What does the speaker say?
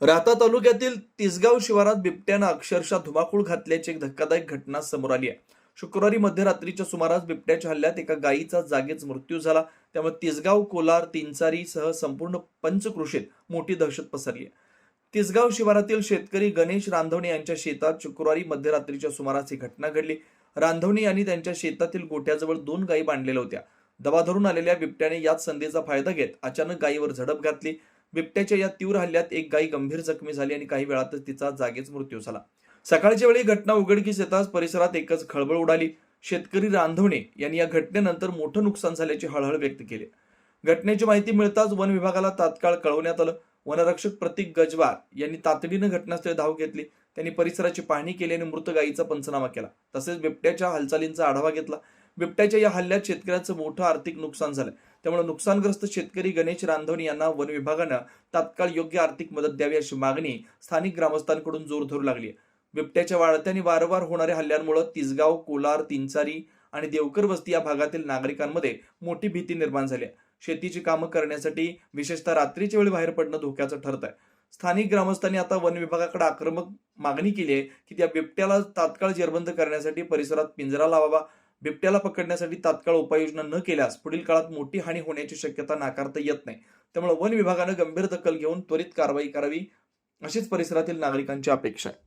राहता तालुक्यातील तिसगाव शिवारात बिबट्यानं अक्षरशः धुमाकूळ घातल्याची एक धक्कादायक घटना समोर आली आहे. शुक्रवारी मध्यरात्रीच्या सुमारास बिबट्याच्या हल्ल्यात एका गायीचा जागीच मृत्यू झाला. त्यामुळे तिसगाव कोलार तिनचारी सह संपूर्ण पंचकृषीत मोठी दहशत पसरली आहे. तिसगाव शिवारातील शेतकरी गणेश रांधवणे यांच्या शेतात शुक्रवारी मध्यरात्रीच्या सुमारास ही घटना घडली. रांधवणे यांनी त्यांच्या शेतातील गोठ्याजवळ दोन गायी बांधलेल्या होत्या. दबा धरून आलेल्या बिबट्याने याच संधीचा फायदा घेत अचानक गायीवर झडप घातली. बिबट्याच्या या तीव्र हल्ल्यात एक गायी गंभीर जखमी झाली आणि काही वेळातच तिचा जागीच मृत्यू झाला. सकाळच्या वेळी घटना उघडकीस येताच परिसरात एकच खळबळ उडाली. शेतकरी रांधवणे यांनी या घटनेनंतर मोठं नुकसान झाल्याची हळहळ व्यक्त केली. घटनेची माहिती मिळताच वन विभागाला तात्काळ कळवण्यात आलं. वनरक्षक प्रतीक गजवार यांनी तातडीनं घटनास्थळी धाव घेतली. त्यांनी परिसराची पाहणी केली आणि मृत गायीचा पंचनामा केला. तसेच बिबट्याच्या हालचालींचा आढावा घेतला. बिबट्याच्या या हल्ल्यात शेतकऱ्याचं मोठं आर्थिक नुकसान झालं. त्यामुळे नुकसानग्रस्त शेतकरी गणेश रांधवणी यांना वन विभागानं तात्काळ योग्य आर्थिक मदत द्यावी अशी मागणी स्थानिक ग्रामस्थांकडून जोर धरू लागली बिबट्याच्या वाढत्याने वारंवार होणाऱ्या हल्ल्यांमुळे तिसगाव कोलार तिनचारी आणि देवकर वस्ती या भागातील नागरिकांमध्ये मोठी भीती निर्माण झाली आहे. शेतीची कामं करण्यासाठी विशेषतः रात्रीच्या वेळी बाहेर पडणं धोक्याचं ठरत आहे. स्थानिक ग्रामस्थांनी आता वन विभागाकडे आक्रमक मागणी केली आहे की त्या बिबट्याला तात्काळ जेरबंद करण्यासाठी परिसरात पिंजरा लावावा. बिबट्याला पकडण्यासाठी तात्काळ उपाययोजना न केल्यास पुढील काळात मोठी हानी होण्याची शक्यता नाकारता येत नाही. त्यामुळे वन विभागानं गंभीर दखल घेऊन त्वरित कारवाई करावी अशीच परिसरातील नागरिकांची अपेक्षा आहे.